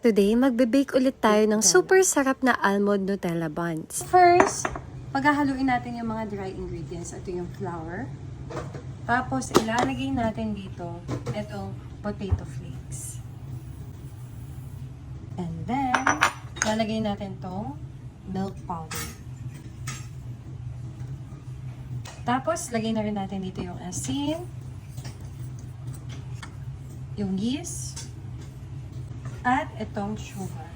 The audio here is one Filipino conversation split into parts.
Today, magbe-bake ulit tayo ng super sarap na almond Nutella buns. First, paghahaluin natin yung mga dry ingredients. Ito yung flour. Tapos, ilalagay natin dito itong potato flakes. And then, lalagay natin tong milk powder. Tapos, lagay na rin natin dito yung asin, yung yeast, at itong sugar.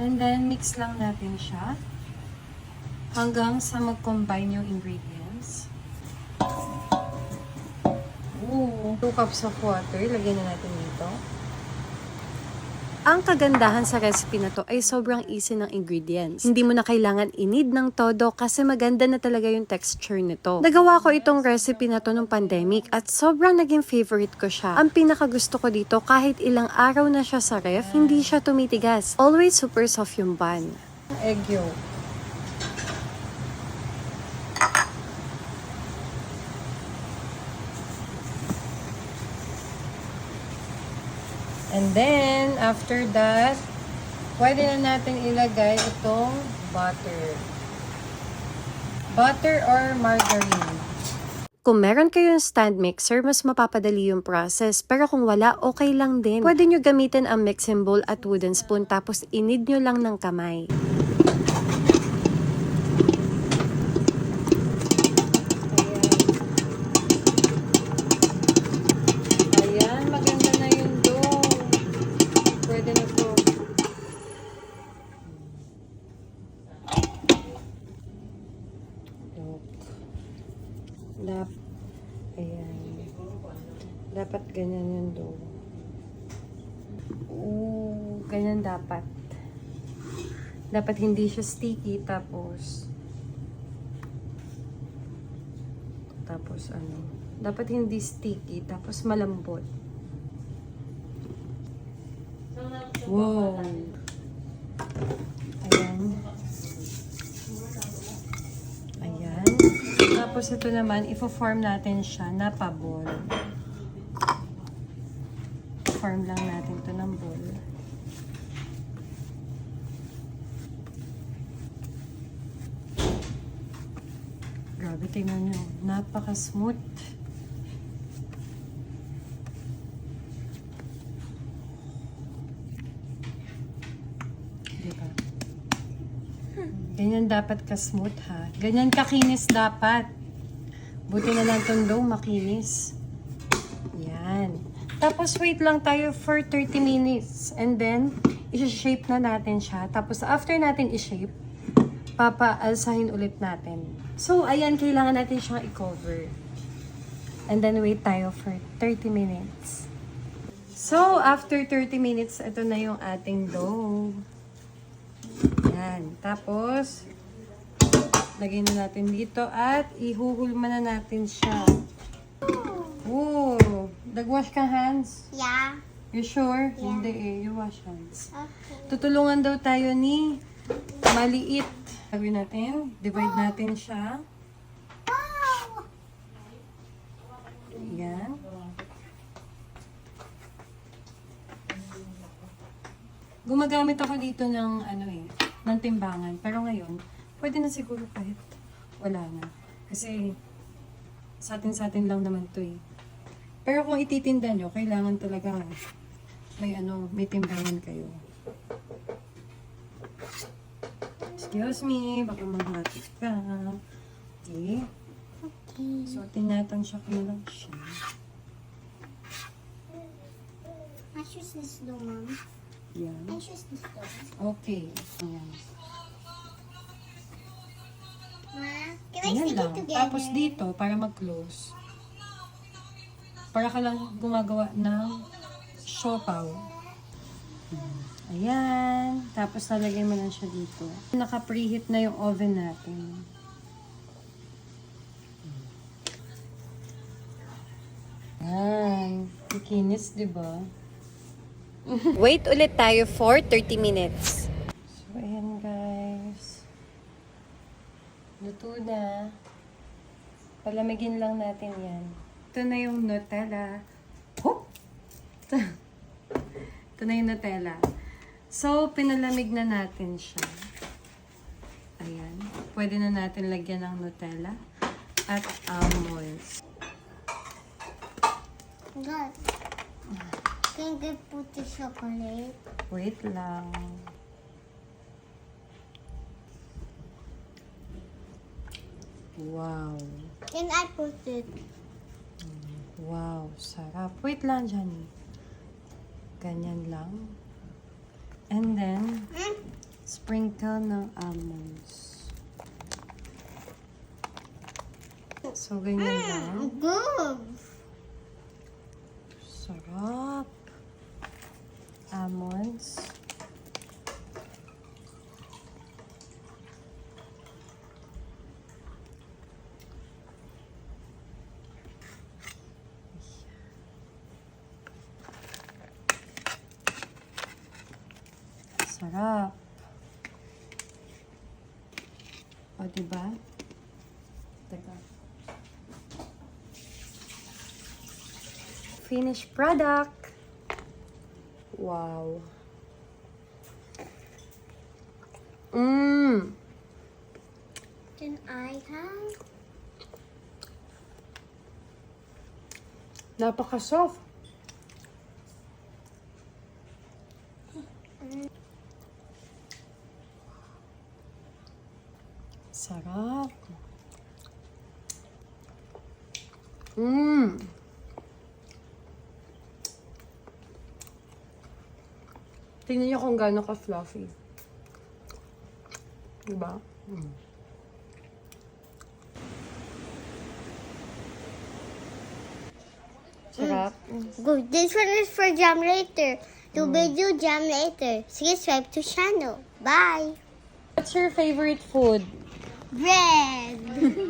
And then, mix lang natin siya hanggang sa mag-combine yung ingredients. Ooh, 2 cups of water. Lagyan na natin dito. Ang kagandahan sa recipe na to ay sobrang easy ng ingredients. Hindi mo na kailangan inid ng todo kasi maganda na talaga yung texture nito. Nagawa ko itong recipe na to nung pandemic at sobrang naging favorite ko siya. Ang pinaka gusto ko dito kahit ilang araw na siya sa ref, hindi siya tumitigas. Always super soft yung bun. Egg yolk. And then, after that, pwede na natin ilagay itong butter. Butter or margarine. Kung meron kayong stand mixer, mas mapapadali yung process. Pero kung wala, okay lang din. Pwede nyo gamitin ang mixing bowl at wooden spoon tapos inid nyo lang ng kamay. Ganyan yung dough. Oo, ganyan dapat. Dapat hindi siya sticky, tapos tapos ano, dapat hindi sticky, tapos malambot. Wow. Ayan. Ayan. Tapos ito naman, ifo-form natin siya na pa-ball. Form lang natin to ng ball. Grabe, tingnan nyo. Napaka-smooth. Diba? Ganyan dapat ka-smooth ha. Ganyan kakinis dapat. Buti na lang itong dough makinis. Yan. Tapos wait lang tayo for 30 minutes. And then, i-shape na natin siya. Tapos after natin i-shape, papaalsahin ulit natin. So, ayan, kailangan natin siyang i-cover. And then wait tayo for 30 minutes. So, after 30 minutes, ito na yung ating dough. Yan. Tapos, lagay na natin dito at ihuhulma na natin siya. Oh, nag-wash ka hands? Yeah. You sure? Hindi eh, you wash hands. Okay. Tutulungan daw tayo ni maliit. Gawin natin, divide natin siya. Wow. Yan. Gumagamit ako dito ng ano eh, ng timbangan. Pero ngayon, pwede na siguro kahit wala na. Kasi sa atin sa atin lang naman to eh. Pero kung ititinda nyo, kailangan talaga may ano, may timbangan kayo. Excuse me, baka maghatik ka. Okay. Okay. So, tinatansya ko na lang siya. I choose this though, mom. Yan. I choose this. Okay. Ayan. Ma, can I Ayan stick lang. it together? Tapos dito, para mag-close, para ka lang gumagawa ng siopaw. Ayan. Tapos lalagay mo lang siya dito. Naka-preheat na yung oven natin. Ayan. Kikinis, di ba? Wait ulit tayo for 30 minutes. So, ayan guys. Luto na. Palamigin lang natin yan. Ito na yung Nutella. Hop! Ito na yung Nutella. So, pinalamig na natin siya. Ayan. Pwede na natin lagyan ng Nutella at almonds. God. Can you put the chocolate? Wait lang. Wow. Can I put it? Wow, sarap. Wait lang, Johnny. Ganyan lang. And then, Mm. sprinkle ng almonds. So, ganyan lang. Good. Sarap. Almonds. Sarap. O, diba? Teka. Finished product. Wow. Mmm. Can I have? Napaka-soft. Sarap. Mmm. Tingnan niyo kung gaano ka-fluffy. Diba? Mm. Sarap. Good. This one is for jam later. To video jam later. Subscribe to channel. Bye. What's your favorite food? Red.